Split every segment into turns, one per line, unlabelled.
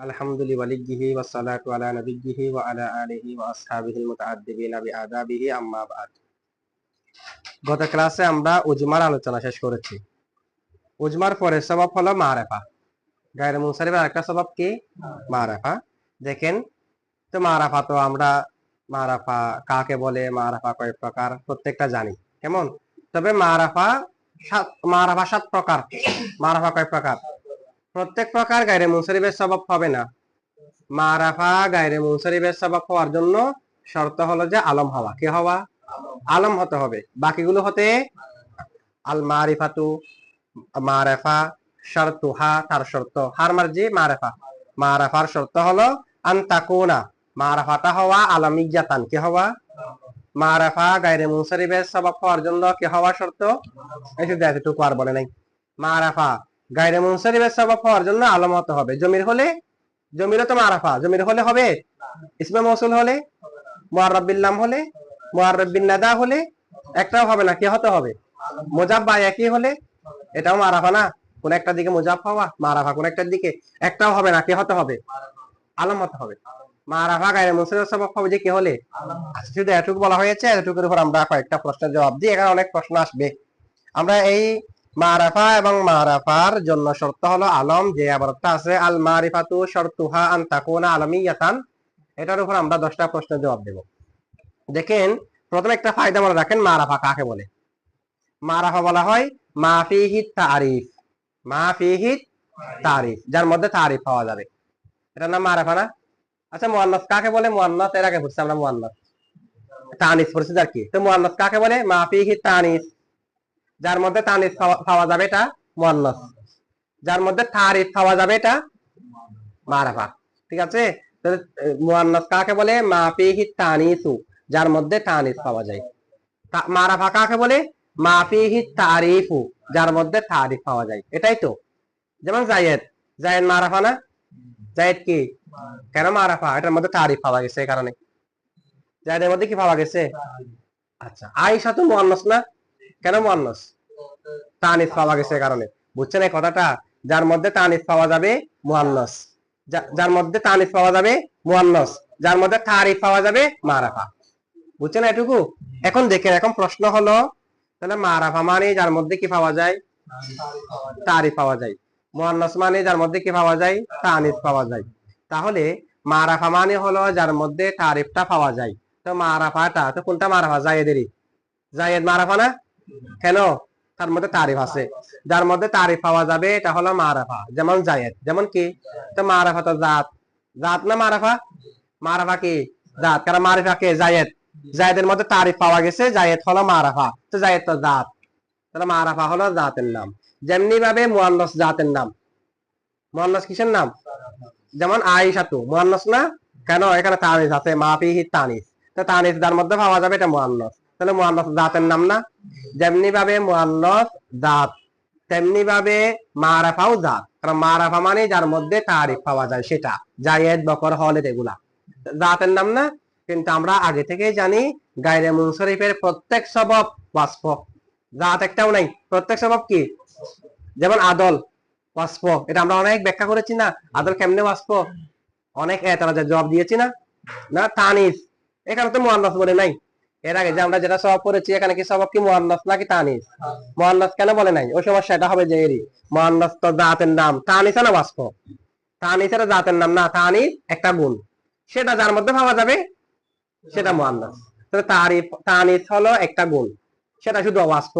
আলহামদুলিল্লাহি ওয়া আলা আলিহি ওয়া আসহাবিহিল বিআদাবিহি আম্মা বা'দ। গত ক্লাসে আমরা উজমার আলোচনা শেষ করেছি। উজমার পরের সবাব হলো মারেফা। গায়ের আরেকটা সবাব কি? মারেফা। দেখেন, তো মারাফা তো আমরা, মারাফা কাকে বলে, মারাফা কয় প্রকার, প্রত্যেকটা জানি। কেমন? তবে মারাফা সাত মারাফা সাত প্রকার। মারাফা কয় প্রকার। প্রত্যেক প্রকার গায়রে মুনসারিফের সবাব হবে না। মারাফা গায়রে মুনসারিফের সবাব হওয়ার জন্য শর্ত হলো যে আলম হওয়া। কি হওয়া? আলম হতে হবে। বাকিগুলো হতে আল মারিফাতু মারাফা, শর্তুহা তার শর্ত। হার মার্জি, মারাফা। মারাফার শর্ত হলো আন তাকুনা মারাফাটা হওয়া আলামিয়াতান। কি হওয়া? মারাফা গায়রে মুনসারিফের সবাব হওয়ার জন্য কি হওয়া শর্ত? এই শুধু এতটুকু আর বলে নাই। মারাফা গায়রে মুনসারিফের সবাব হওয়ার জন্য আলম হতে হবে। জমির হলে জমিরও তো মারাফা। জমির হলে হবে? ইসমে মৌসুল হলে? মুআররাবিল নাম হলে? মুআররাবিন নাদা হলে? একটাও হবে না কি হতে হবে? মুজাব বা একই হলে? এটাও মারাফা না? কোন একটা দিকে মুজাব হওয়া মারাফা। কোন একটার দিকে একটাও হবে না কি হতে হবে? আলম হতে হবে। মারাফা গায়রে মুনসারিফের সবাব হবে যে কি হলে? আচ্ছা, শুধু এটুকু বলা হয়েছে এটুকুর উপর আমরা কয়েকটা প্রশ্নের জবাব দিই এখানে অনেক প্রশ্ন আসবে। আমরা এই মারাফা এবং মারাফার জন্য শর্ত হলো আলম, যে আবারটা আছে আল মারিফাতু শর্তুহা আন তাকুনা আলামিয়াতান। এটার উপর আমরা দশটা প্রশ্নের জবাব দেব। দেখেন, প্রথমে একটা ফায়দা মনে রাখেন, মারাফা কাকে বলে? মারাফা বলা হয় মাফিহি তারিফ। মাফিহি তারিফ, যার মধ্যে তারিফ পাওয়া যাবে। এটার নাম মারাফা না? আচ্ছা মুয়ান্নাস কাকে বলে? মুয়ান্নাস, এর আগে বুঝছি আমরা মুয়ান্নাস। তানিস পড়ছি আর কি? তো মুয়ান্নাস কাকে বলে? মাফিহি তানিস। যার মধ্যে তানিস পাওয়া- যাবে এটা মুয়ান্নাস। যার মধ্যে তারিফ পাওয়া যাবে এটা মারাফা। ঠিক আছে? মুয়ান্নাস কাকে বলে? মাফিহি তানিসু, যার মধ্যে তানিস পাওয়া যায়। মারাফা কাকে বলে? মাফিহি তারিফু, যার মধ্যে তারিফ পাওয়া যায়। এটাই তো। যেমন জায়েদ। জায়েদ মারাফা না? জায়েদ কি? কেন মারাফা? এটার মধ্যে তারিফ পাওয়া গেছে এই কারণে। জায়েদের মধ্যে কি পাওয়া গেছে? আচ্ছা আয়েশা তো মুয়ান্নাস না? কেন মুয়ান্নাস? তানিস পাওয়া গেছে কারণে। বুঝছেন এই কথাটা? যার মধ্যে তানিস পাওয়া যাবে মুয়ান্নাস। যার মধ্যে তানিস পাওয়া যাবে মুয়ান্নাস। যার মধ্যে তারিফ পাওয়া যাবে মারাফা। বুঝছেন এটুকু? এখন দেখেন, এখন প্রশ্ন হলো, তাহলে মারাফা মানে যার মধ্যে কি পাওয়া যায়? তারিফ পাওয়া যায়। মুয়ান্নাস মানে যার মধ্যে কি পাওয়া যায়? তানিস পাওয়া যায়। তাহলে মারাফা মানে হলো যার মধ্যে তারিফটা পাওয়া যায়। তো মারাফাটা, তো কোনটা মারাফা? জায়েদেরই। জায়েদ মারাফা না? কেন? তার মধ্যে তারিফ আছে। যার মধ্যে তারিফ পাওয়া যাবে, এটা হলো মারাফা, যেমন জায়েদ। যেমন কি? তো মারাফা তো জাত। জাত না মারাফা? মারাফা কি? জাত। কারণ মারিফা কে? জায়েদ। জায়েদের মধ্যে তারিফ পাওয়া গেছে, জায়েদ হলো মারাফা। তো জায়েদ তো জাত। তাহলে মারাফা হলো জাতের নাম। যেমনি ভাবে মুয়ান্নাস জাতের নাম। মুয়ান্নাস কিসের নাম? যেমন আয়েশাতু। মুয়ান্নাস না? কেন? এখানে তানিস আছে। মাফিহি তানিস। তো তানিস যার মধ্যে পাওয়া যাবে এটা মুয়ান্নাস। তাহলে মুয়ান্নাস জাতের নাম না? যেমনি ভাবে মুয়ান্নাস জাত, তেমনি ভাবে মারাফাও জাত। কারণ মারাফা মানে যার মধ্যে তারিফ পাওয়া যায় সেটা, জায়েদ, বকর হলে এগুলা। জাতের নাম না? কিন্তু আমরা আগে থেকেই জানি গায়রে মুনসরিফের প্রত্যেক সবব বাষ্প জাত একটাও নাই, প্রত্যেক সবব কি? যেমন আদল বাষ্প এটা আমরা অনেক ব্যাখ্যা করেছি না? আদল কেমনে বাষ্প অনেক এ তারা জবাব দিয়েছি না? না, তানিস। এখানে তো মুয়ান্নাস বলে নাই। এর আগে যে আমরা যেটা সবাব করেছি এখানে কি সবাব কি মুয়ান্নাস নাকি তানিস? মুয়ান্নাস কেন বলে নাই? ওই সমস্যা এটা হবে যে এরই। মুয়ান্নাস তো জাতের নাম। তানিস না বাষ্প তানিস এটা জাতের নাম না, তানিস একটা গুণ। সেটা যার মধ্যে পাওয়া যাবে? সেটা তারিফ তানিস হলো একটা গুণ। সেটা শুধু অবাষ্প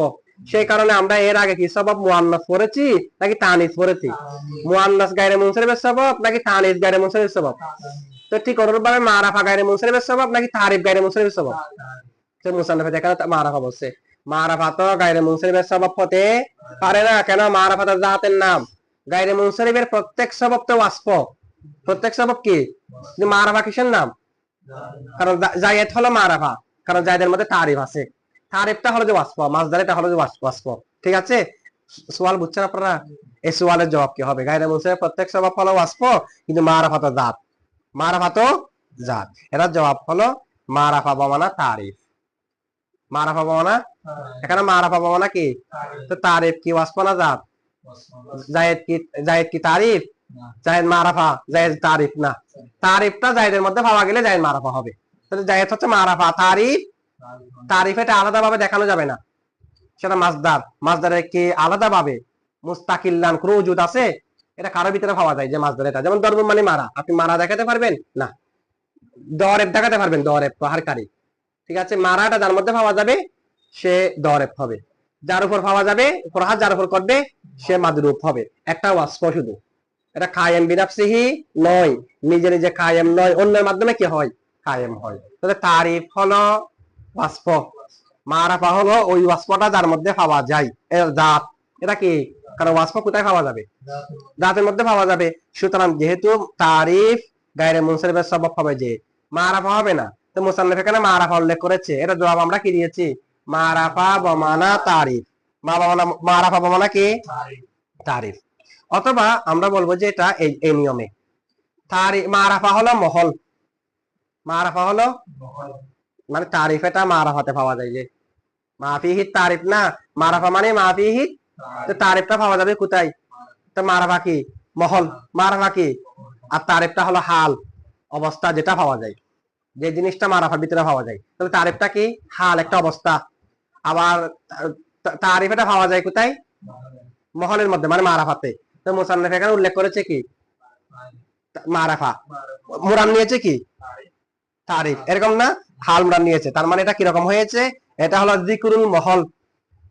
সেই কারণে আমরা এর আগে কি সবাব মুয়ান্নাস পড়েছি, নাকি তানিস পড়েছি? মুয়ান্নাস গায়রে মুনসারিফের সবাব নাকি তানিস গায়রে মুনসারিফের সবাব তো ঠিক অনুরূপভাবে মারাফা গায়রে মুনসারিফের সবাব নাকি তারিফ গায়রে মুনসারিফের সবাব যে ঠিক আছে? সোয়াল বুঝছেন আপনারা? এই সোয়ালের জবাব কি হবে? গায়রে মুনসারিফের প্রত্যেক সবাব হলো ওয়াসফ, কিন্তু মারাফা তো জাত। মারাফা তো জাত। এর জবাব হলো মারাফা বমানা তারিফ। মারাফা বমানা এখানে মারাফা বমানা কি? তো তারিফ কি? ওয়াসফ না জাত? জায়েদ কি? জায়েদ কি তারিফ? জায়েদ মারাফা জায়েদ তারিফ না। তারিফটা জায়েদের মধ্যে পাওয়া গেলে জায়েদ মারাফা হবে। তাহলে জায়েদ হচ্ছে মারাফা। তারিফ? তারিফ এটা আলাদা ভাবে দেখানো যাবে না। সেটা মাসদার। মাসদারের কি আলাদা ভাবে মুস্তাকিল্লান কোনো উজুদ আছে? এটা কারোর ভিতরে পাওয়া যায় যে মাসদার এটা। যেমন দরব মানে মারা। আপনি মারা দেখাতে পারবেন? না। দরেব দেখাতে পারবেন দরেব প্রহারকারী ঠিক আছে? মারাটা যার মধ্যে পাওয়া যাবে, সে দরেব হবে। যার উপর পাওয়া যাবে প্রহার যার উপর করবে, সে মাদরুপ হবে। একটা ওয়াসফ শুধু। এটা কায়েম বিনাফসিহি নয়। নিজে নিজে কায়েম নয়। অন্যের মাধ্যমে কি হয়? কায়েম হয়। তাহলে তারিফ হলো ওয়াসফ। মারাফা হলো ওই ওয়াসফটা যার মধ্যে পাওয়া যায়। এর জাত। এটা কি? কারণ ওয়াসফ কোথায় পাওয়া যাবে? জাতের মধ্যে পাওয়া যাবে। সুতরাং যেহেতু তারিফ গায়রে মুনসারিফের সবব হবে যে মারাফা হবে না। তো মুসান্নফ এখানে মারাফা উল্লেখ করেছে। এটা জবাব আমরা কি দিয়েছি? মারাফা বমানা তারিফ। মারাফা বমানা কি? তারিফ। অথবা আমরা বলব যে এটা এই এই নিয়মে। তারিফ মারাফা হলো মহল। মারাফা হলো মানে তারিফ এটা মারাফাতে পাওয়া যায় যে। মাফিহিত তারিফ না। মারাফা মানে মাফিহিত তো তারিফটা পাওয়া যাবে কোথায়? তো মারাফা কি? মহল। মারাফা কি? আর তারিফটা হলো হাল। অবস্থা যেটা পাওয়া যায়। যে জিনিসটা মারাফার ভিতরে পাওয়া যায়। তাহলে তারিফটা কি? হাল, একটা অবস্থা। আবার তারিফ এটা পাওয়া যায় কোথায়? মহলের মধ্যে মানে মারাফাতে তো মুসান্নফ এখানে উল্লেখ করেছে কি? মারাফা মুরান নিয়েছে কি? তারিফ। এরকম না? হাল মুরান নিয়েছে। তার মানে এটা কীরকম হয়েছে? এটা হলো জিকুরুল মহল।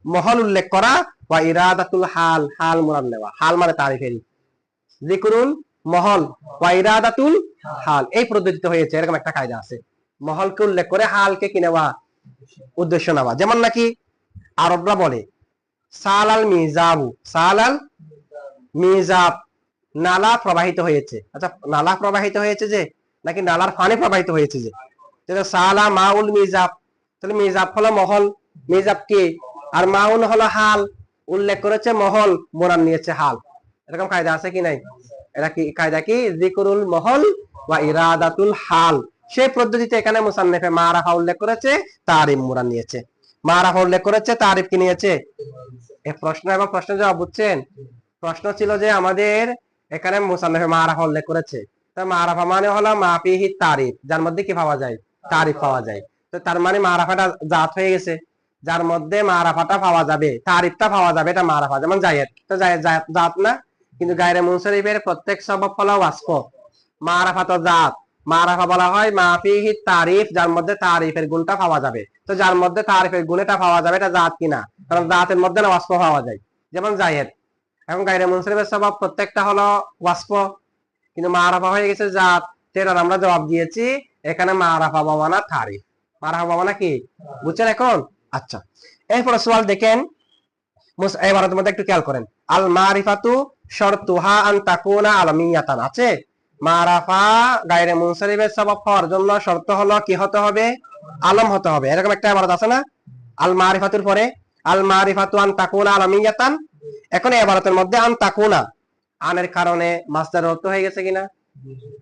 মহল উল্লেখ করা বা ইরাদাতুল হাল হাল মুরান নেওয়া। হাল মানে তারিফেরই। জিকুরুল মহল বা ইরাদাতুল হাল। এই পদ্ধতিতে হয়েছে, এরকম একটা কায়দা আছে। মহলকে উল্লেখ করে হালকে কি নেওয়া? উদ্দেশ্য নেওয়া। যেমন নাকি আরবরা বলে, সালাল মিজাবু। সালাল মিজাব। নালা প্রবাহিত হয়েছে। আচ্ছা নালা প্রবাহিত হয়েছে যে, নাকি নালার পানি প্রবাহিত হয়েছে যে? সালা মাউল মিজাব। তাহলে মিজাব হলো মহল। মিজাব কি? আর মাউল হলো হাল। উল্লেখ করেছে মহল মোরান নিয়েছে হাল। এরকম কায়দা আছে কি নাই? কায়দা কি? জিকুরুল মহল বা ইরাদাতুল হাল। সেই পদ্ধতিতে এখানে মুসান্নেফে মারাফা উল্লেখ করেছে, তারিফ মুরান নিয়েছে। মারাফা উল্লেখ করেছে, তারিফ কি নিয়েছে? প্রশ্ন এবং প্রশ্ন জবাব বুঝছেন? প্রশ্ন ছিল যে আমাদের এখানে মুসান্নেফে মারাফা উল্লেখ করেছে। তো মারাফা মানে হলো মাফিহি তারিফ, যার মধ্যে কি পাওয়া যায়? তারিফ পাওয়া যায়। তো তার মানে মারাফাটা জাত হয়ে গেছে। যার মধ্যে মারাফাটা পাওয়া যাবে, তারিফটা পাওয়া যাবে, এটা মারাফা। যেমন জায়েদ। তো জায়েদ জাত না? কিন্তু গায়রে মুনসারিফের প্রত্যেক সবব হলো ওয়াসফ। মারাফা তো জাত। মারাফা বলা হয় মাফিহি তারিফ, যার মধ্যে তারিফের গুণটা পাওয়া যাবে। তো যার মধ্যে তারিফের গুণটা পাওয়া যাবে এটা জাত কিনা? কারণ জাতের মধ্যে না ওয়াসফ পাওয়া যায়। যেমন জায়েদ এখন গায়রে মুনসারিফের সবব প্রত্যেকটা হলো ওয়াসফ। কিন্তু মারাফা হয়ে গেছে জাত। সেটার আমরা জবাব দিয়েছি, এখানে মারাফা বাবানা তারিফ। মারাফা বাবানা কি? বুঝছেন এখন? আচ্ছা। এরপরে সওয়াল দেখেন। এবারের মধ্যে একটু খেয়াল করেন। আল মারিফাতু আন আনের কারণে মাসদার অর্থ হয়ে গেছে কিনা?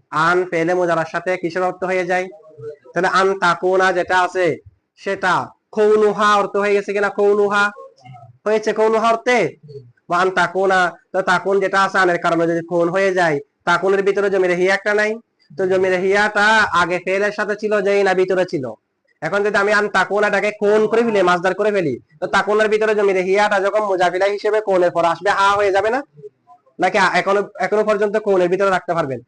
আন পেলে মুজারার সাথে কিসের অর্থ হয়ে যায়? তাহলে আন তাকুনা যেটা আছে, সেটা কৌনুহা অর্থ হয়ে গেছে কিনা কৌনুহা? হয়েছে কৌনুহা অর্থে? আন তাকুনা তো তাকুন যেটা আছে, আনের কারণে যদি কোন হয়ে যায়, তাকুনের ভিতরে জমির হিয়া একটা নাই। তো জমির হিয়াটা আগে ফেলের সাথে ছিল, যেই না ভিতরে ছিল। এখন যদি আমি আন তাকুনাটাকে কোন করে ফেলি মাসদার করে ফেলি, তো তাকুনের ভিতরে জমির হিয়াটা যখন মুজাফিলা হিসেবে কোনের পর আসবে হা হয়ে যাবে না? নাকি এখনও এখনও পর্যন্ত কোনের ভিতরে রাখতে পারবেন?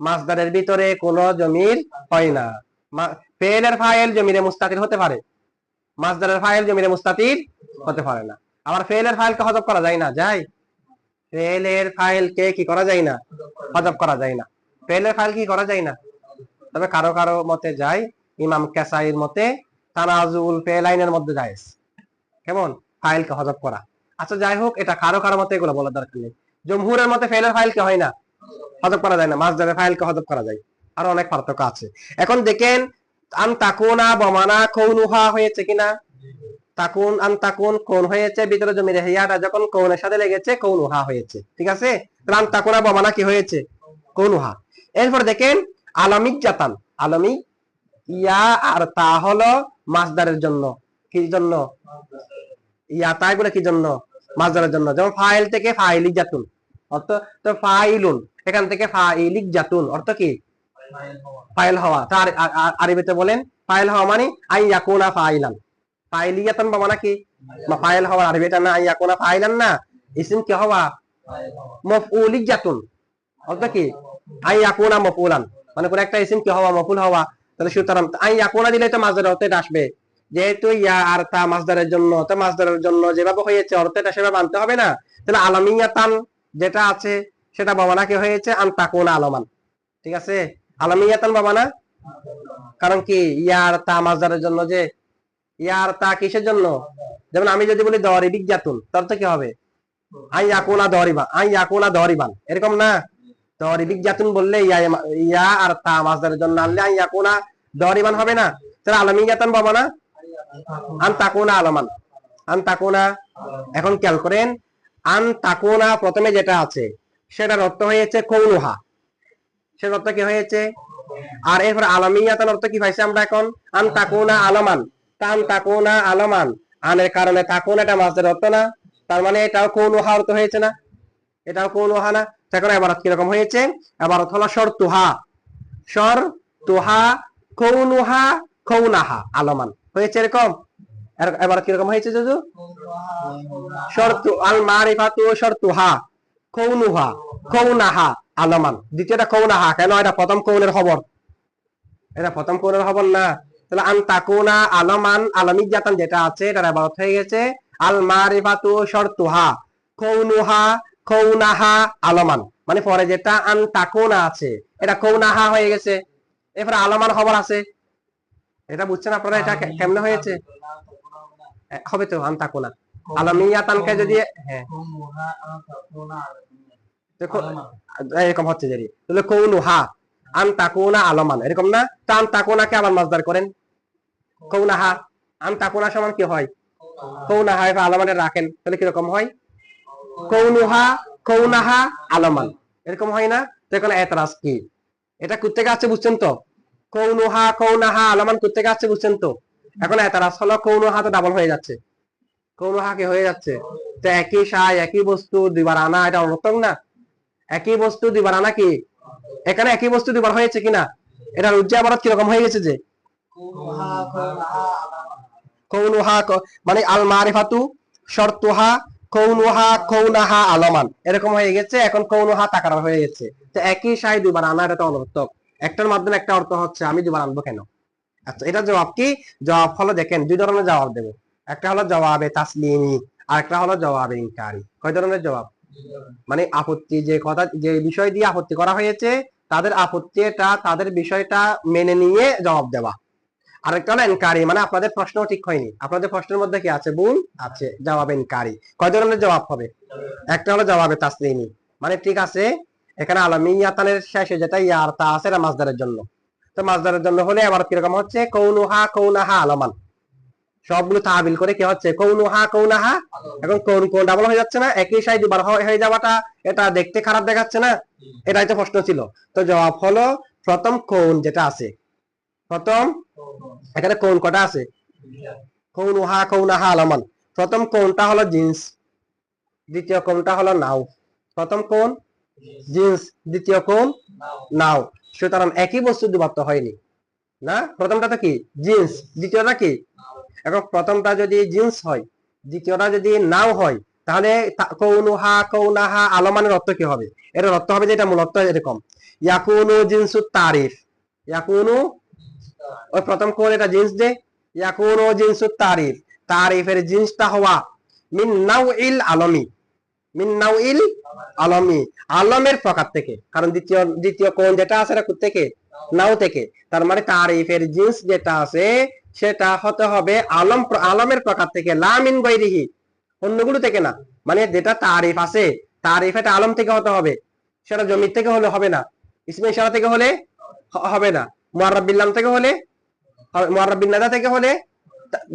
মাসদারের ভিতরে কোন জমির হয় না। ফেলের ফাইল জমিরে মুস্তাতির হতে পারে। মাসদারের ফাইল জমিরে মুস্তাতির হতে পারে না। আবার ফেলের ফাইলকে হজব করা যায় না যায় ফেলের ফাইলকে কি করা যায় না, হজব করা যায় না। ফেলের ফাইল কি করা যায় না? তবে কারও কারও মতে যায় ইমাম কেসাইর মতে তানাজুল ফেলাইনের মধ্যে যায়। কেমন? ফাইলকে হজব করা। আচ্ছা যাই হোক, এটা কারও কারও মতে এগুলো বলার দরকার নেই। জমহুরের মতে ফেলের ফাইলকে হয় না, হজব করা যায় না। মাসদারের ফাইলকে হজব করা যায়। আরও অনেক পার্থক্য আছে। এখন দেখেন, আন তাকুনা বমানা কৌনুহা হয়েছে কিনা? তাকুন, আন তাকুন, কোন হয়েছে, ভিতরে জমির হিয়াটা যখন কৌনের সাথে লেগেছে কৌনুহা হয়েছে, ঠিক আছে? তাহলে তাকুনা বমানা কি হয়েছে? কৌনুহা এরপর দেখেন, আলমিক জাতান। আলমি ইয়া আর তা হলো মাসদারের জন্য। কি জন্য? ইয়া তাই বলে কি জন্য? মাসদারের জন্য। যেমন ফাইল থেকে ফাইলি জাতুন। অর্থ, তো ফাইলুন, এখান থেকে ফাইলিক জাতুন। অর্থ কি? ফাইল হওয়া। তার আরবিতে বলেন, ফাইল হওয়া মানে আই ইয়াকুনা ফাইলান। ফাইলিয়াতান বা মানে কি? মা ফাইল হওয়া আরবিটা না আই ইয়াকুনা ফাইলান না। কি হওয়া? মফউলিক জাতুন অর্থ কি? আই ইয়াকুনা মফউলান মানে কোন একটা কি হওয়া মফুল হওয়া। তাহলে সুতরাং আই ইয়াকুনা দিলে তো মাসদার আসবে। যেহেতু ইয়া আর তা মাসদারের জন্য মাসদারের জন্য যেভাবে হয়েছে অর্থটা সেভাবে আনতে হবে না। তাহলে আলামিয়াতান যেটা আছে, সেটা বাবা না কি হয়েছে? আন তাকুনা আলমান। ঠিক আছে? আলামিয়াতান বাবা না কারণ কি ইয়ার তা মাসদারের জন্য যে ইয়ার তা কিসের জন্য? যেমন আমি যদি বলি দরিবিক জাতুন তার তো কি হবে? আই দরিবা আই দরিবান এরকম না? দরিবিক জাতুন বললে ইয়া আর তা মাসদারের জন্য আনলে আই দরিবান হবে না? তাহলে আলামিয়াতান বাবা না? আন আলমান। আন এখন খেয়াল করেন আন প্রথমে যেটা আছে, সেটার অর্থ হয়েছে কৌনুহা সেটার অর্থ কি হয়েছে? আর এরপর আলামিয়াতান অর্থ কি পাইছে আমরা এখন? আন তাকুনা আলমান। তান তাকুনা আলমান আনের কারণে তাকুন এটা মাসের অর্থ না। তার মানে এটাও কৌনুহা অর্থ হয়েছে না? এটাও কৌনুহা না? এখন এবারত কীরকম হয়েছে? এবারত হলো সর তুহা সর তুহা কৌনুহা কৌনাহা আলমান হয়েছে এরকম? এর- এবার কীরকম হয়েছে যজু শর্তু আল মারিফাতু শর্তুহা। কৌনুহা কৌনাহা আলমান দ্বিতীয়টা কৌনাহা কেন? এটা প্রথম কৌনের খবর। এটা প্রথম কৌনের খবর না। তাহলে আন তাকুনা আলমান জাতান যেটা আছে এটা এবার হয়ে গেছে। আল মারিফাতু শর্তুহা কৌনুহা কৌনাহা আলমান। মানে পরে যেটা আন তাকুনা আছে এটা কৌনাহা হয়ে গেছে। এরপরে আলমান খবর আছে। এটা বুঝছেন আপনারা এটা কেমনে হয়েছে? হবে তো আন তাকুনা আলামিয়াতানকে যদি হ্যাঁ। এরকম হচ্ছে যদি। তাহলে কৌনুহা আন আলমান। এরকম না? তো আন তাকুনাকে আবার মাজদার করেন। কৌনাহা। আন তাকুনা সমান কি হয়? কৌনাহা, এবার আলমানে রাখেন। তাহলে কীরকম হয়? কৌনুহা, কৌনাহা, আলমান। এরকম হয় না? তো এখানে এতরাজ কি? এটা কোথেকে আছে বুঝছেন তো? কৌনুহা, কৌনাহা, আলমান কোথেকে আছে বুঝছেন তো? এখন এতরাজ হলো কৌনুহা তো ডাবল হয়ে যাচ্ছে। কৌনুহা কি হয়ে যাচ্ছে? তো একই সাই, একই বস্তু, দুইবার আনা, এটা অনর্থক না? একই বস্তু, দুইবার আনা কি? এখানে একই বস্তু দুইবার হয়েছে কিনা? এটা রুজ্জা আবার কীরকম হয়ে গেছে যে? মানে আল মারিফাতু শর্তুহা কৌনুহা কৌনাহা আলমান। এরকম হয়ে গেছে, এখন কৌনুহা তাকার হয়ে গেছে। তো একই সাই দুবার আনা, এটা অনর্থক। একটার মাধ্যমে একটা অর্থ হচ্ছে, আমি দুবার আনব কেন? আচ্ছা এটা জবাব কি? জবাব হলো, দেখেন, দুই ধরনের জবাব দেবো। একটা হলো জবাবে তাসলিমি, আর একটা হলো জবাবে ইনকারি। কয় ধরনের জবাব? মানে আপত্তি, যে কথা, যে বিষয় দিয়ে আপত্তি করা হয়েছে তাদের আপত্তিটা, তাদের বিষয়টা মেনে নিয়ে জবাব দেওয়া। আরেকটা হলো এনকারি মানে আপনাদের প্রশ্ন ঠিক হয়নি। আপনাদের প্রশ্নের মধ্যে কি আছে? ভুল? আছে। জবাব এনকারি। কয় ধরনের জবাব হবে? একটা হলো জবাবে তাসলিমি। মানে ঠিক আছে, এখানে আলমিয়াতানের শেষে যেটা ইয়ার তা আছে এটা মাসদারের জন্য। তো মাসদারের জন্য হলে আবার কীরকম হচ্ছে? কৌনুহা কৌনাহা আলমান। সবগুলো তাবিল করে কি হচ্ছে? কৌনুহা কৌনাহা এখন কোন কোন ডাবল হয়ে যাচ্ছে না? একই সাই দুবার হয়- হয়ে যাওয়াটা, এটা দেখতে খারাপ দেখাচ্ছে না? এটাই তো প্রশ্ন ছিল। তো জবাব হলো প্রথম কোন যেটা আছে? প্রথম এখানে কোন কটা আছে? কৌনুহা কৌনাহা আলমান। প্রথম কোনটা হলো জিন্স? দ্বিতীয় কোনটা হলো নাও। প্রথম কোন? জিন্স। দ্বিতীয় কোন? নাও। সুতরাং একই বস্তু দুবার তো হয়নি। না? প্রথমটা তো কি? জিন্স। দ্বিতীয়টা কি? এখন প্রথমটা যদি জিন্স হয়, দ্বিতীয়টা যদি নাও হয়, তাহলে কৌনুহা কৌনাহা আলমানের অর্থ কি হবে? এর অর্থ হবে যে এটা মূলত এরকম। ইয়াকুনু জিন্সু তারিফ। ইয়াকুনু? ওই প্রথম কোন এটা জিন্স দে। ইয়াকুনু জিন্সু তারিফ। তারিফের জিন্সটা হওয়া। মিন নাও ইল আলমি। মিন নাও ইল আলমি। আলমের প্রকার থেকে। কারণ দ্বিতীয় দ্বিতীয় কোন যেটা আছে, এটা থেকে নাও থেকে। তার মানে তারিফের জিন্স যেটা আছে সেটা হতে হবে আলম আলমের প্রকার থেকে লামিন গৈরিহি অন্যগুলো থেকে না। মানে যেটা তারিফ আছে, তারিফ এটা আলম থেকে হতে হবে। সেটা জমির থেকে হলে হবে না। ইসমে ইশারা থেকে হলে হবে না। মুআররাবিল্লাম থেকে হলে মুআররাবিন নাদা থেকে হলে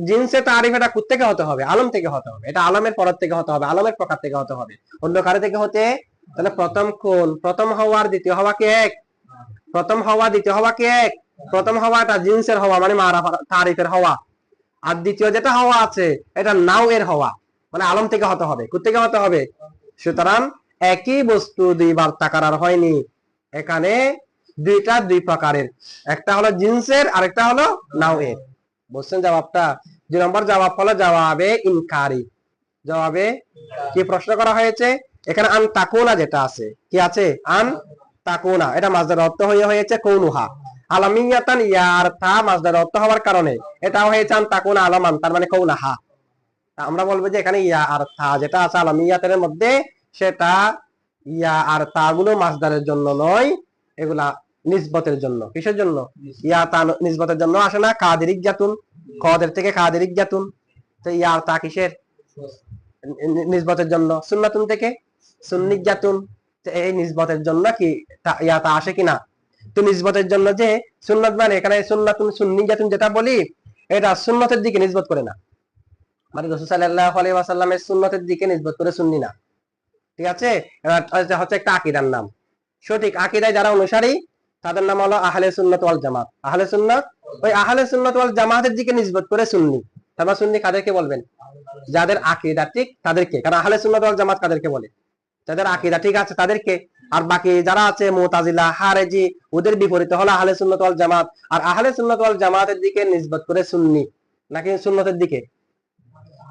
জিন্সে তারিফ এটা কুত থেকে হতে হবে, আলম থেকে হতে হবে। এটা আলমের পর থেকে হতে হবে, আলমের প্রকার থেকে হতে হবে। অন্য কারও থেকে হতে, তাহলে প্রথম কোন? প্রথম হওয়ার দ্বিতীয় হওয়া কি এক? প্রথম হওয়া দ্বিতীয় হওয়া কি এক? প্রথম হওয়াটা জিন্সের হওয়া মানে মারা তারিফের হওয়া। আর দ্বিতীয় যেটা হওয়া আছে, এটা নাও এর হওয়া। মানে আলম থেকে হতে হবে কোথেকে হতে হবে? সুতরাং একই বস্তু দুইবার তাকারার হয়নি। এখানে দুইটা দুই প্রকারের। একটা হলো জিন্সের, আরেকটা হলো নাওয়ের বুঝছেন জবাবটা? দুই নম্বর জবাব হলো জবাবে ইনকারি। জবাবে কি প্রশ্ন করা হয়েছে? এখানে আন তাকুনা যেটা আছে, কি আছে? আন তাকুনা। এটা মাজদার অর্থ হয়ে হয়েছে কৌনুহা। আলামিয়াতান ইয়ার তা মাজদার অর্থ হওয়ার কারণে। এটা হয়েছে আন তাকুনা আলামান তার মানে কৌনাহা তা আমরা বলব যে এখানে ইয়া আর তা যেটা আছে আলামিয়াতের মধ্যে সেটা ইয়া আর তা গুলো মাজদারের জন্য নয় এগুলা নিসবতের জন্য। কিসের জন্য? ইয়া তা নিসবতের জন্য আসে না কাদেরিক জাতুন কদের থেকে কাদেরিক জাতুন তো ইয়া আর তা কিসের? নিসবতের জন্য। সুন্নাতুন থেকে? সুন্নিক জাতুন তো এই নিসবতের জন্য কি ইয়া তা আসে কিনা? তো নিসবতের জন্য যে সুন্নত মানে এখানে সুন্নাতুন সুন্নি জাতুন যেটা বলি, এটা সুন্নতের দিকে নিসবত করে না। মানে রসুল সাল্লাহ আলাইহি ওয়াসাল্লামের সুন্নতের দিকে নিসবত করে সুন্নি না। ঠিক আছে? হচ্ছে একটা আকিদার নাম। সঠিক আকিদায় যারা অনুসারী, তাদের নাম হলো আহলে সুন্নত ওয়াল জামাত। আহলে সুন্নাত, ওই আহলে সুন্নত ওয়াল জামাতের দিকে নিজবত করে সুন্নি। তারপর সুন্নি কাদেরকে বলবেন? যাদের আকিদা ঠিক তাদেরকে। কারণ আহলে সুন্নত ওয়াল জামাত কাদেরকে বলে? যাদের আকিদা ঠিক আছে তাদেরকে। আর বাকি যারা আছে মুতাজিলা হারেজি ওদের বিপরীতে হলো আহলে সুন্নাত ওয়াল জামাত। আর আহলে সুন্নাত ওয়াল জামাতের দিকে নিসবত করে সুন্নি। নাকি সুন্নতের দিকে?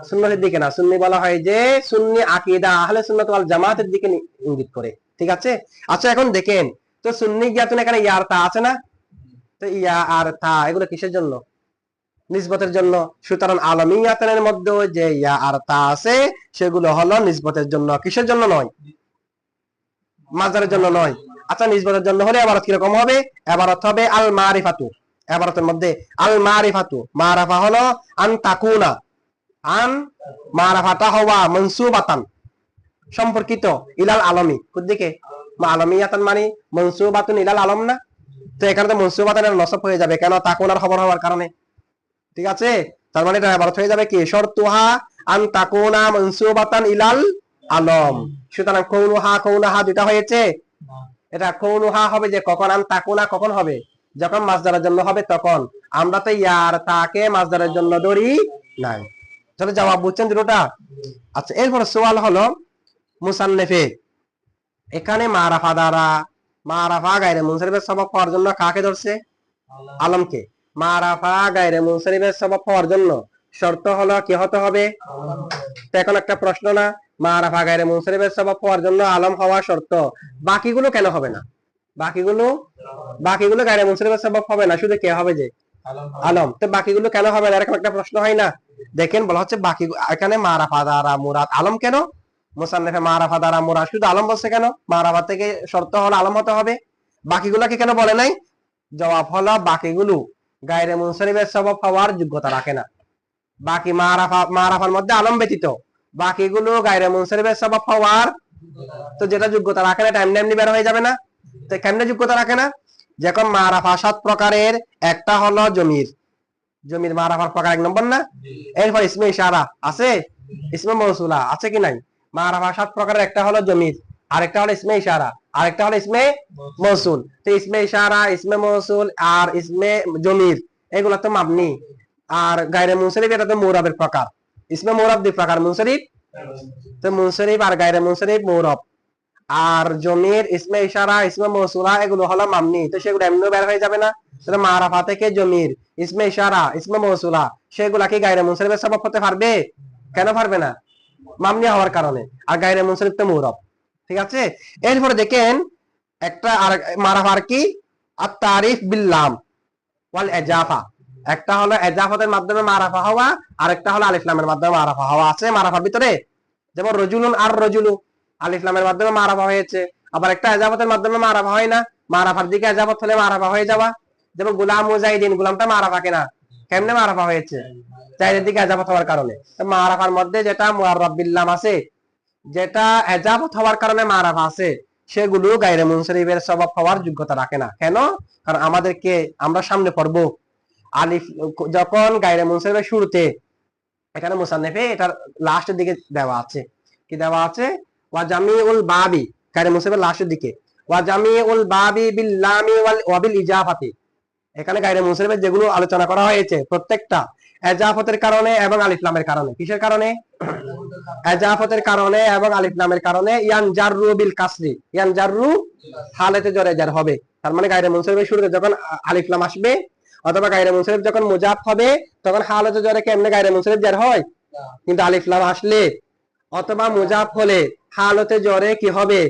সুন্নতের দিকে না। সুন্নি বলা হয় যে সুন্নি আকিদা আহলে সুন্নাত ওয়াল জামাতের দিকে ইঙ্গিত করে। ঠিক আছে? আচ্ছা এখন দেখেন। তো সুন্নি জ্ঞাতন এখানে ইয়ার তা আছে না? তো ইয়া আর তা, এগুলো কিসের জন্য? নিসবতের জন্য। সুতরাং আলমিয়াতের মধ্যে যে ইয়া আর তা আছে, সেগুলো হলো নিসবতের জন্য। কিসের জন্য নয়? মাজারের জন্য নয়। আচ্ছা নিসবতের জন্য হলে এবারত কীরকম হবে? এবারত হবে আল মারিফাতু এবারতের মধ্যে আল মারিফাতু মারাফা হলো আন তাকুনা আন মারাফাটা হওয়া মনসুবাতান। সম্পর্কিত ইলাল আলমী। দিকে আলমিয়াতান মানে মনসুবাতুন ইলাল আলম না? তো এখানে তো মনসুবাতানের নসব হয়ে যাবে। কেন? তাকুনার খবর হওয়ার কারণে। ঠিক আছে? তার মানে এটা এবার হয়ে যাবে কি? শর্তুহা আন তাকুনা মনসুবাতান ইলাল আলম। সুতরাং কৌনুহা কৌনাহা দুটা হয়েছে? এটা কৌনুহা হবে যে কখন আন তাকুনা কখন হবে? যখন মাছ ধরার জন্য হবে তখন। আমরা তো ইয়ার তাকে মাছ ধরার জন্য ধরি নাই। তাহলে জবাব বুঝছেন দুটোটা? আচ্ছা এরপর সোয়াল হলো মুসান্নেফে। এখানে মারাফা দ্বারা মারাফা গাইরে মুনসারিফের সবক পাওয়ার জন্য কাকে ধরছে? আলমকে। মারাফা গাইরে মুনসারিফের সবক পাওয়ার জন্য শর্ত হলো কি হতে হবে? তো এখন একটা প্রশ্ন না। মারাফা গাইরে মুনসারিফের সবক পাওয়ার জন্য আলম হওয়া শর্ত। বাকিগুলো কেন হবে না? বাকিগুলো বাকিগুলো গাইরে মুনসারিফের সবক হবে না, শুধু কে হবে যে? আলম। তো বাকিগুলো কেন হবে না? এরকম একটা প্রশ্ন হয় না? দেখেন, বলা হচ্ছে বাকি, এখানে মারাফা দ্বারা মুরাদ। আলম কেন? মুসান্নেফে মারাফা দ্বারা মুরাদ। শুধু আলম বলছে কেন? মারাফা থেকে শর্ত হলো আলম হতে হবে। বাকিগুলোকে কেন বলে নাই? জবাব হলো বাকিগুলো গায়রে মুনসারিফের সবব হওয়ার যোগ্যতা রাখে না। বাকি মারাফা মারাফার মধ্যে আলম ব্যতীত। বাকিগুলো গায়রে মুনসারিফের সবব হওয়ার তো যেটা যোগ্যতা রাখে না টাইম এমনি বের হয়ে যাবে না। তো কেমনে যোগ্যতা রাখে না? যখন মারাফা সাত প্রকারের একটা হলো জমির। জমির মারাফার প্রকার এক নম্বর না? এরপর ইসমে ইশারা আছে? ইসমে মৌসুলা আছে কি নাই? মারাফা সাত প্রকারের একটা হলো জমির। আরেকটা হলো ইসমে ইশারা। আরেকটা হলো ইসমে মৌসুল। তো ইসমে ইশারা, ইসমে মৌসুল আর ইসমে জমির, এগুলো তো মাবনি আর গায়রে মুনসরিফ এটা তো মৌরবের প্রকার। ইসমে মৌরব দুই প্রকার মুনসরিফ তো মুনসরিফ আর গায়রে মুনসরিফ মৌরব আর জমির ইসমে ইশারা ইসমে মৌসুলা এগুলো হলো মামনি তো সেগুলো এমনিও বের হয়ে যাবে না তাহলে মারাফা থেকে জমির ইসমে ইশারা ইসমে মৌসুলা সেগুলা কি গায়রে মুনসরিফের সবব হতে পারবে কেন পারবে না মামনি হওয়ার কারণে আর গায়রে মুনসরিফ তো মৌরব ঠিক আছে এরপরে দেখেন একটা আর মারাফার কি আর তারিফ বিল্লাম ওয়াল এজাফা একটা হলো এজাফাতের মাধ্যমে মারাফা হওয়া আর একটা হলো আলিফলামের মাধ্যমে মারাফা হওয়া আছে। মারাফার ভিতরে যেমন রজুলুন আর রজুলু আলিফলামের মাধ্যমে মারাফা হয়েছে। আবার একটা এজাফতের মাধ্যমে মারাফা হয় না, মারাফার দিকে এজাফত হলে মারাফা হয়ে যাওয়া। যেমন গুলাম মুজাহিদিন, গুলামটা মারাফা কেনা? কেমনে মারাফা হয়েছে? চাইরের দিকে এজাফত হওয়ার কারণে। মারাফার মধ্যে যেটা মুআররাব বিল্লাম আছে, যেটা এজাফত হওয়ার কারণে মারাফা আছে, সেগুলো গায়রে মুনসরিফের স্বভাব হওয়ার যোগ্যতা রাখে না। কেন? কারণ আমাদেরকে আমরা সামনে পড়ব। আলিফ, যখন গায়রে মুনসরিফের শুরুতে এখানে মুসান্নেফে এটার লাস্টের দিকে দেওয়া আছে। কি দেওয়া আছে? ওয়া জামিউল বাবি গায়রে মুনসরিফের লাস্টের দিকে। ওয়া জামিউল বাবি বিল লামি ওয়াল, ওয়া বিল ইজাফাতি। এখানে গায়রে মুনসরিফের যেগুলো আলোচনা করা হয়েছে, প্রত্যেকটা এজাফতের কারণে এবং আলিফলামের কারণে। কিসের কারণে? এজাফতের কারণে এবং আলিফলামের কারণে। ইয়ান জাররু বিল কাসরি ইয়ান জাররু হালেতে জরে জার হবে। তার মানে গায়রে মুনসারিফের শুরুতে যখন আ- আলিফলাম আসবে অথবা গায়রে মুনসারিফ যখন মুজাফ হবে তখন হালেতে জরে কেমনে গায়রে মুনসারিফ জার হয়? কিন্তু আলিফলাম আসলে অথবা মুজাফ হলে হালতে জ্বরে কি হবে?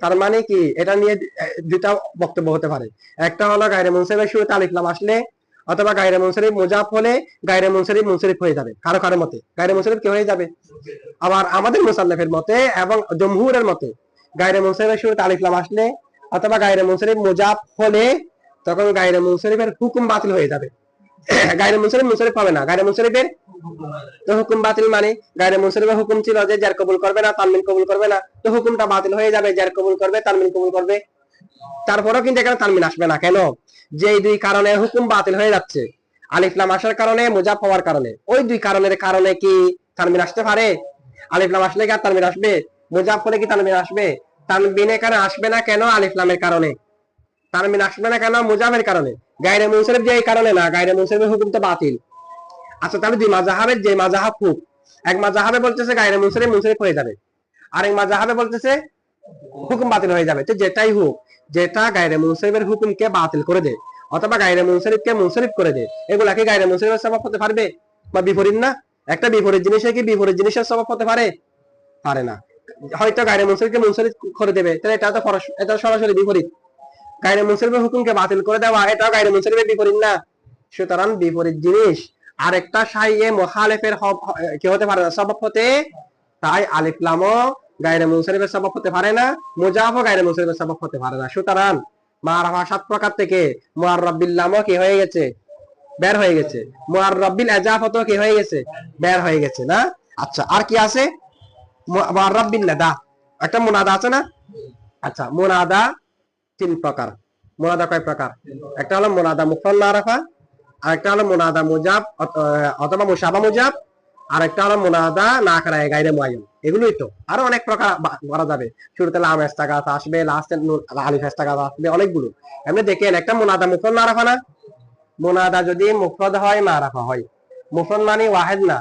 তার মানে কি? এটা নিয়ে দুটা বক্তব্য হতে পারে। একটা হলো গায়রে মুনসারিফের শুরুতে আলিফলাম আসলে অথবা গায়রে মুনসারিফ মুজাফ হলে গায়রে মুনসারিফ মুনসারিফ হয়ে যাবে। কারও কারও মতে। গায়রে মুনসারিফ কি হয়ে যাবে। আবার আমাদের মুসান্নফের মতে এবং জমহুরের মতে গায়রে মুনসারিফের শুরুতে আলিফলাম আসলে অথবা গায়রে মুনসারিফ মুজাফ হলে তখন গায়রে মুনসারিফের হুকুম বাতিল হয়ে যাবে। গায়রে মুনসারিফ মুনসারিফ হবে না। গায়রে মুনসারিফের তো হুকুম বাতিল মানে গায়রে মুনসারিফের হুকুম ছিল যে যার কবুল করবে না তানমিন কবুল করবে না। তো হুকুমটা বাতিল হয়ে যাবে, যার কবুল করবে তানমিন কবুল করবে। তারপরেও কিন্তু এখানে তানমিন আসবে না। কেন? যে দুই কারণে হুকুম বাতিল হয়ে যাচ্ছে। আলিফলাম আসার কারণে মুজাফ হওয়ার কারণে। ওই দুই কারণের কারণে কি তানমিন আসতে পারে? আলিফলাম আসলে কি আর তানমিন আসবে? মুজাফ হলে কি তানমিন আসবে? তানবিন এখানে আসবে না কেন আলিফলামের কারণে? তানমিন আসবে না কেন? মুজাফের কারণে। গায়রে মুনসারিফ যে কারণে না হুকুম তো বাতিল। আচ্ছা তাহলে দুই মাজাহাবের যে মাজাহাব হুক এক মাজাহাবে বলতেছে হয়ে যাবে। আর এক মাজাহাবে বলতেছে হুকুম বাতিল হয়ে যাবে। তো যেটাই হোক, যেটা গায়রে মুনসারিফের হুকুমকে বাতিল করে দেয়, অথবা গায়রে মুনসারিফকে মুনসারিফ করে দেয় এগুলাকে গায়রে মুনসারিফের সবাব হতে পারবে? বা বিপরীত না? একটা বিপরীত জিনিসে কি বিপরীত জিনিসের স্বভাব হতে পারে? পারে না। হয়তো গায়রে মুনসারিফকে মুনসারিফ করে দেবে, তাহলে এটা তো এটা সরাসরি বিপরীত। গায়রে মুনসারিফের হুকুমকে বাতিল করে দেওয়া এটাও গায়রে মুনসারিফের বিপরীত না। সুতরাং বিপরীত জিনিস। আরেকটা সাইয়ে মোখালেফের হব- কি হতে পারে না, স্বভাব হতে তাই আলিফলামও গায়রে মুনসারিফের স্বভাব হতে পারে না, মুজাফও গায়রে মুনসারিফের স্বভাব হতে পারে না। সুতরাং মারাফা সাত প্রকার থেকে মুআররাবিল্লামও কি হয়ে গেছে? বের হয়ে গেছে। মুআররাবিল এজাফতও কি হয়ে গেছে? বের হয়ে গেছে না? আচ্ছা আর কি আছে? মুআররাবিল নাদা। একটা মুনাদা আছে না? আচ্ছা মুনাদা তিন প্রকার। মুনাদা কয় প্রকার? একটা হলো মুনাদা মুফাল মারাফা আর একটা হলো মুনাদা মুজাব অথবা মুসাবা মুজাব আর একটা হলো মুনাদা না করা গাইরে মুআয়্যান এগুলোই তো। আরও অনেক প্রকার করা যাবে। শুরুতে লাম এস্তাগাত আসবে, লাস্টে আলিফ এস্তাগাত আসবে, অনেকগুলো। এমনি দেখেন, একটা মোনাদা না রাখা না? মোনাদা যদি মুফরদ হয় না রাখা হয়। মুফরদ মানে ওয়াহেদ না।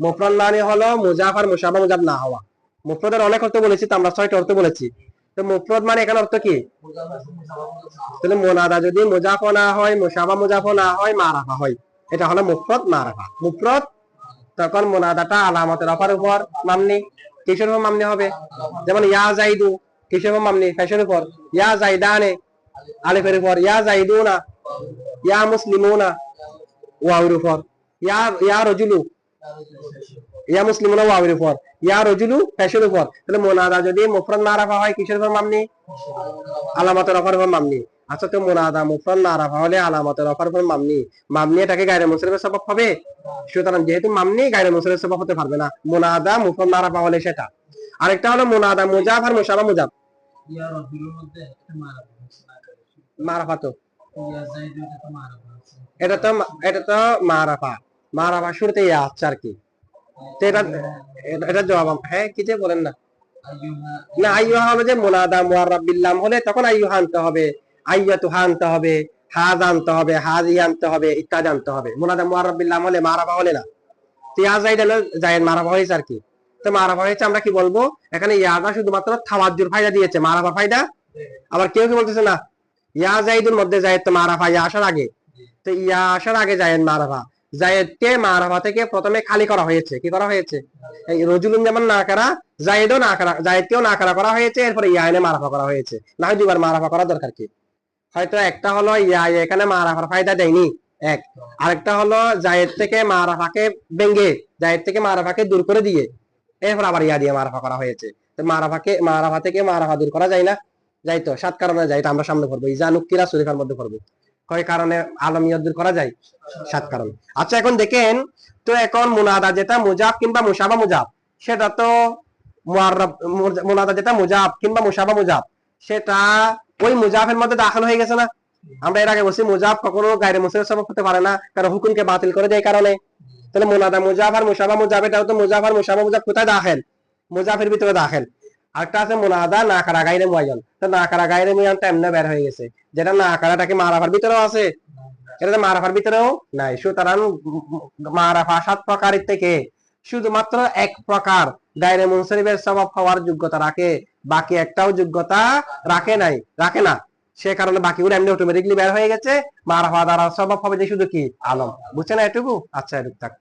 মুফরদ মানে হলো মুজাফ আর মুসাবা মুজাব না হওয়া। মুফরদের অনেক অর্থ বলেছি, তো আমরা ছয়টা অর্থ বলেছি। তো মুফরদ মানে এখানে অর্থ কি? তাহলে মোনাদা যদি মুজাফ না হয় মুসাবা মুজাফ না হয় মা রাখা হয়। এটা হলো মুফরদ মা রাখা মুফরদ তখন মোনাদাটা আলামতের অফার উপর মামনি, কিসের উপর মামনি হবে? যেমন ইয়া জাইদু কিসের উপর মামনি? ফ্যাশনের উপর। ইয়া জাইদানে আলিফের উপর। ইয়া জাইদুনা ইয়া মুসলিমুনা, ওয়াউর উপর। ইয়া ইয়া রজুলু, ইয়া মুসলিমুনা, ওয়াউর উপর। ইয়া রজুলু ফ্যাশনের উপর তাহলে মোনাদা যদি মুফরদ না রাখা হয় কিসের উপর মামনি? আলামতের অফার উপর মামনি। আচ্ছা তো মোনাদা মুফরদ না রাখা হলে আলামতের অফার উপর মামনি। মামনি এটাকে গায়রে মুসলিমের সবব হবে। সুতরাং যেহেতু মামনি গায়রে মুসলিমের সবব হতে পারবে না। মোনাদা মুফরদ না রাখা হলে সেটা। আরেকটা হলো মোনাদা মুজাফ আর মুসাবা মুজাব
পড়েছে
মারাফা তো। এটা তো এটা তো মারাফা মারাফা শুরুতে ইয়া আছে আর কি। তো জবাব হ্যাঁ কি যে বলেন না। না হবে যে মোনাদা হলে তখন আনতে হবে। আনতে হবে হাজ আনতে হবে হাজি আনতে হবে, ইত্যাদি আনতে হবে। মোনাদা হলে মারাফা হলে না। হলো মারাফা হয়েছে আর কি। তো মারাফা হয়েছে আমরা কি বলব? এখানে ইয়াটা শুধুমাত্র থাওয়াজ্জুর ফায়দা দিয়েছে। মারাফা ফায়দা? আবার কেউ কি বলতেছে না? ইয়া জাইদুর মধ্যে যায় তো মারাফা, ইয়া আসার আগে। তো ইয়া আসার আগে জায়েদ মারাফা। জায়েদকে মারাফা থেকে প্রথমে খালি করা হয়েছে। কি করা হয়েছে? রজুলুন যেমন না করা, জায়েদও না করা, জায়েদকেও না করা করা হয়েছে, এরপরে ইয়া এনে মারাফা করা হয়েছে। না হয় দুবার মারাফা করা দরকার কি? হয়তো একটা হলো ইয়া এখানে মারাফার ফায়দা দেয়নি, এক। আরেকটা হলো জায়েদ থেকে মারাফাকে ভেঙ্গে জায়েদ থেকে মারাফাকে দূর করে দিয়ে, এরপর আবার ইয়া দিয়ে মারাফা করা হয়েছে। মারাফাকে, মারাফা থেকে মারাফা দূর করা যায় না। যাই তো সাত কারণে যাই এটা আমরা সামনে পড়ব। ইজানুকিরা শরীফার মধ্যে পড়ব। কয় কারণে আলমিয়া দূর করা যায়? সাত কারণ। আচ্ছা এখন দেখেন, তো এখন মুনাদা যেটা মুজাব কিংবা মুসাবা মুজাব, সেটা তো মুনাদা যেটা মুজাব কিংবা মুসাবা মুজাব, সেটা ওই মুজাফের মধ্যে দাখিল হয়ে গেছে না? আমরা এর আগে বলছি মুজাব কখনো গায়রে মুসলিম সবক হতে পারে না, কারণ হুকুমকে বাতিল করে দেয় কারণে। তাহলে মুনাদা মুজাফ আর মুসাবা মুজাব, এটাও তো মুজাফ আর মুসাবা মুজাব কোথায় দাখেল? মুজাফের ভিতরে দাখেল। আরেকটা আছে মুনাদা না কারা গাইরে মুয়ায়ন তো না কারা গাইরে মুয়ায়ন তো এমনি বের হয়ে গেছে। যেটা না কারাটাকে মারাফার ভিতরেও আছে? এটা মারাফার ভিতরেও নাই। সুতরাং মারাফা সাত প্রকারের থেকে। শুধুমাত্র এক প্রকার। গায়রে মুনসারিফের স্বভাব হওয়ার যোগ্যতা রাখে। বাকি একটাও যোগ্যতা রাখে নাই। রাখে না। সে কারণে বাকিগুলো এমনি অটোমেটিকলি বের হয়ে গেছে। মারাফা দ্বারা স্বভাব হবে যে শুধু কি? আলম। বুঝছে না এটুকু? আচ্ছা এটুকু থাক।